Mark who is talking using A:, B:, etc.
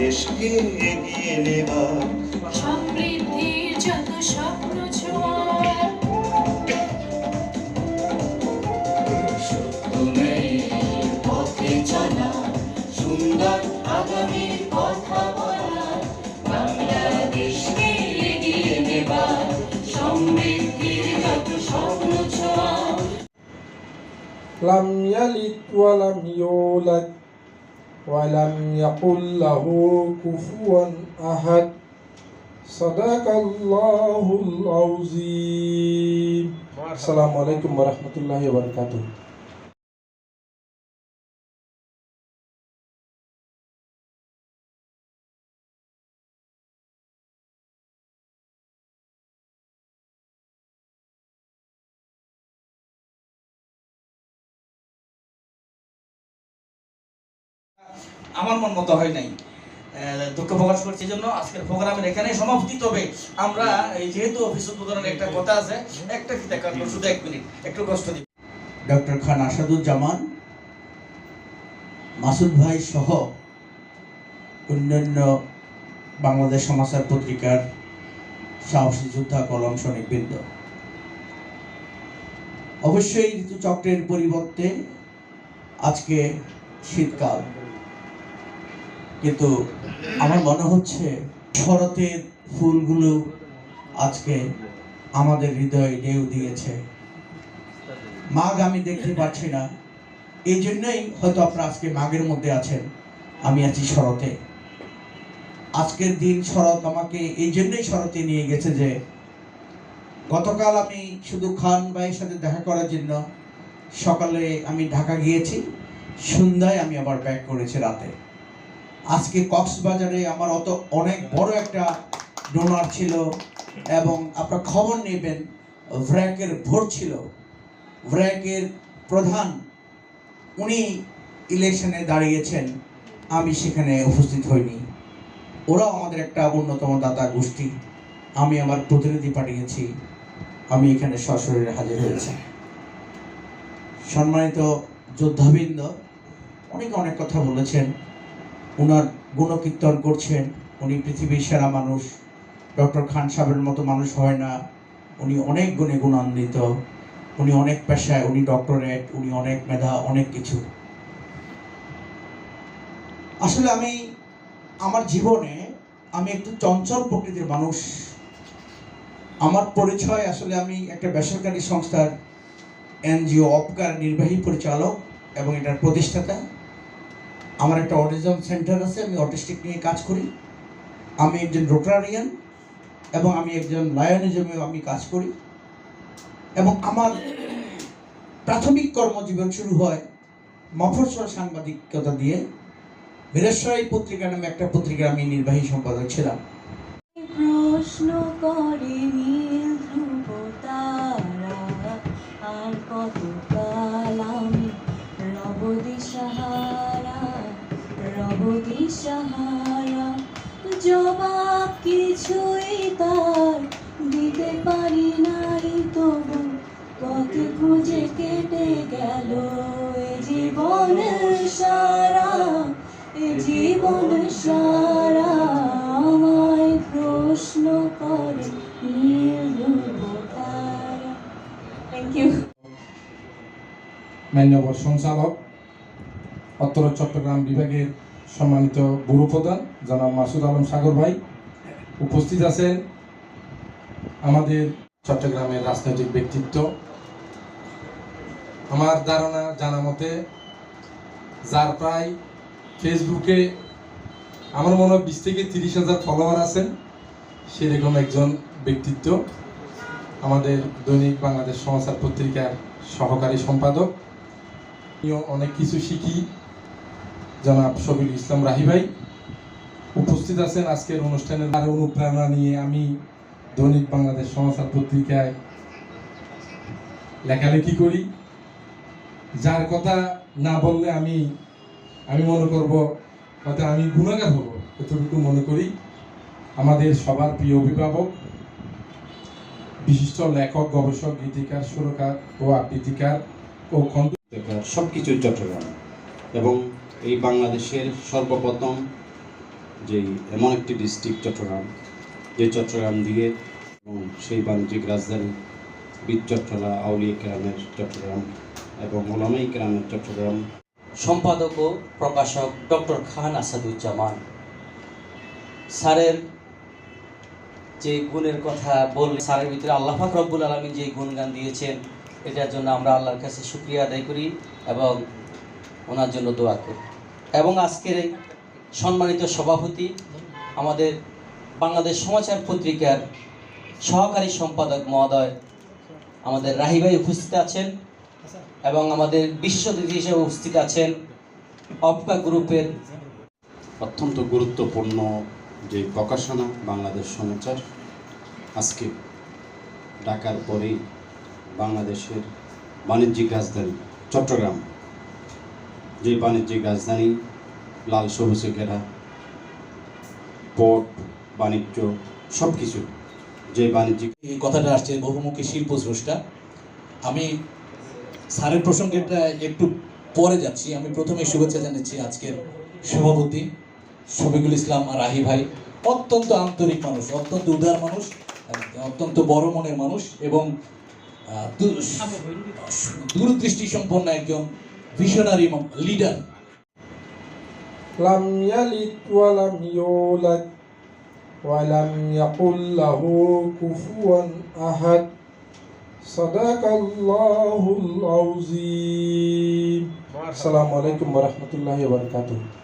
A: দেশকে এগিয়ে নেবার।
B: সমৃদ্ধির যত স্বপ্ন
A: পথে চলা সুন্দর আগামীর কথা বলা বাংলাদেশকে এগিয়ে
C: ولم يقل له كفوا أحد. صدق الله العظيم. السلام عليكم ورحمة الله وبركاته.
D: আমার মন মতো হয় নাই। দুঃখ প্রকাশ করছি জন্য আজকের প্রোগ্রামের এখানে সমাপ্তি। তবে আমরা যেহেতু অফিস উদ্বোধনের একটা কথা আছে, একটা ফিতা কাটলো শুধু এক মিনিট, একটু কষ্ট দিই
E: ডক্টর খান আসাদুজ্জামান, মাসুদ ভাই সহ অন্যান্য বাংলাদেশ সমাচার পত্রিকার সাহসী যোদ্ধা কলম শ্রমিকবৃন্দ অবশ্যই ঋতুচক্রের পরিবর্তে আজকে শীতকাল। কিন্তু আমার মনে হচ্ছে শরতের ফুলগুলো আজকে আমাদের হৃদয়ে ঢেউ দিয়েছে। মাঘ আমি দেখতে পাচ্ছি না। এই জন্যই হয়তো আপনারা আজকে মাঘের মধ্যে আছেন। আমি আছি শরতে। আজকের দিন শরৎ আমাকে এই জন্যই শরতে নিয়ে গেছে যে গতকাল আমি শুধু খান ভাইয়ের সাথে দেখা করার জন্য সকালে আমি ঢাকা গিয়েছি। সন্ধ্যায় আমি আবার ব্যাক করেছি রাতে। আজকে কক্সবাজারে আমার অত অনেক বড় একটা ডোনার ছিল এবং আপনার খবর নেবেন, ভ্র্যাকের ভোট ছিল। ভ্র্যাকের প্রধান, উনি ইলেকশনে দাঁড়িয়েছেন, আমি সেখানে উপস্থিত হইনি। ওরাও আমাদের একটা অন্যতম দাতা গোষ্ঠী। আমি আমার প্রতিনিধি পাঠিয়েছি, আমি এখানে সশরীরে হাজির হয়েছি। সম্মানিত যোদ্ধাবৃন্দ, অনেক অনেক কথা বলেছেন। ওনার গুণকীর্তন করছেন। উনি পৃথিবীর সেরা মানুষ। ডক্টর খান সাহেবের মতো মানুষ হয় না। উনি অনেক গুণে গুণান্বিত। উনি অনেক পেশায়, উনি ডক্টরেট, উনি অনেক মেধা, অনেক কিছু। আসলে আমি আমার জীবনে আমি একটু চঞ্চল প্রকৃতির মানুষ। আমার পরিচয় আসলে আমি একটা বেসরকারি সংস্থার এনজিও অপকার নির্বাহী পরিচালক এবং এটার প্রতিষ্ঠাতা। আমার একটা অটিজম সেন্টার আছে, আমি অটিস্টিক নিয়ে কাজ করি। আমি একজন রোটারিয়ান এবং আমি একজন লায়নিজমে আমি কাজ করি। এবং আমার প্রাথমিক কর্মজীবন শুরু হয় মফস্বল সাংবাদিকতা দিয়ে। বীরেশ্বরী পত্রিকা নামে একটা পত্রিকা আমি নির্বাহী সম্পাদক ছিলাম।
F: প্রশ্ন করে পারি নাই তবু, পথ খুঁজে কেটে গেল এ জীবন সারা, এ জীবন সারা। আমায় প্রশ্ন করে থ্যাংক ইউ
C: সঞ্চালক উত্তর চট্টগ্রাম বিভাগের সম্মানিত গুরু প্রধান জনাব মাসুদ আলম সাগর ভাই উপস্থিত আছেন। আমাদের চট্টগ্রামের রাজনৈতিক ব্যক্তিত্ব। আমার ধারণা জানা মতে যার প্রায় ফেসবুকে আমার মনে হয় বিশ থেকে তিরিশ হাজার ফলোয়ার আছেন, সেরকম একজন ব্যক্তিত্ব। আমাদের দৈনিক বাংলাদেশ সমাচার পত্রিকার সহকারী সম্পাদক। অনেক কিছু শিখি। জনাব শফিল ইসলাম রাহি ভাই, উপস্থিত আছেন আজকের অনুষ্ঠানের আরও অনুপ্রেরণা নিয়ে আমি দৈনিক বাংলাদেশ সমাচার পত্রিকায় লেখালেখি করি। যার কথা না বললে আমি আমি মনে করব, হয়তো আমি গুণাগার হব, এতটুকু মনে করি। আমাদের সবার প্রিয় অভিভাবক, বিশিষ্ট লেখক, গবেষক, গীতিকার, সুরকার ও আবৃত্তিকার ও খন্ড
G: সব কিছুই চট্টগ্রাম। এবং এই বাংলাদেশের সর্বপ্রথম যেই এমন একটি ডিস্ট্রিক্ট চট্টগ্রাম। যে চট্টগ্রাম দিয়ে এবং সেই বাণিজ্যিক রাজধানী বীর চট্টলা আউলিয়া কেরামের চট্টগ্রাম এবং ওলামাই কেরামের চট্টগ্রাম।
H: সম্পাদক ও প্রকাশক ডক্টর খান আসাদুজ্জামান স্যারের যে গুণের কথা বললেন, স্যারের ভিতরে আল্লাহ রব্বুল আলমী যে গুণগান দিয়েছেন, এটার জন্য আমরা আল্লাহর কাছে শুক্রিয়া আদায় করি এবং ওনার জন্য দোয়া করি। এবং আজকের এই সম্মানিত সভাপতি আমাদের বাংলাদেশ সমাচার পত্রিকার সহকারী সম্পাদক মহোদয় আমাদের রাহি ভাই উপস্থিত আছেন এবং আমাদের বিশ্ব অতিথি হিসেবে উপস্থিত আছেন অপকা গ্রুপের
G: অত্যন্ত গুরুত্বপূর্ণ যে প্রকাশনা বাংলাদেশ সমাচার। আজকে ঢাকার পরেই বাংলাদেশের বাণিজ্যিক রাজধানী চট্টগ্রাম, যে বাণিজ্যিক রাজধানী লাল সবুজে ঘেরা পোর্ট বাণিজ্য সব কিছু যে বাণিজ্যিক
I: এই কথাটা আসছে বহুমুখী শিল্প স্রষ্টা আমি স্যারের প্রসঙ্গেটা একটু পরে যাচ্ছি। আমি প্রথমে শুভেচ্ছা জানাচ্ছি আজকের সভাপতি শফিকুল ইসলাম রাহি ভাই অত্যন্ত আন্তরিক মানুষ অত্যন্ত উদার মানুষ অত্যন্ত বড় মনের মানুষ এবং দূর- দূরদৃষ্টি সম্পন্ন একজন ভিশনারি লিডার
A: লাম ইয়ালিদ ওয়া লাম ইউলাদ। ولم يقل له كفوا أحد. صدق الله العظيم. السلام عليكم ورحمة الله وبركاته.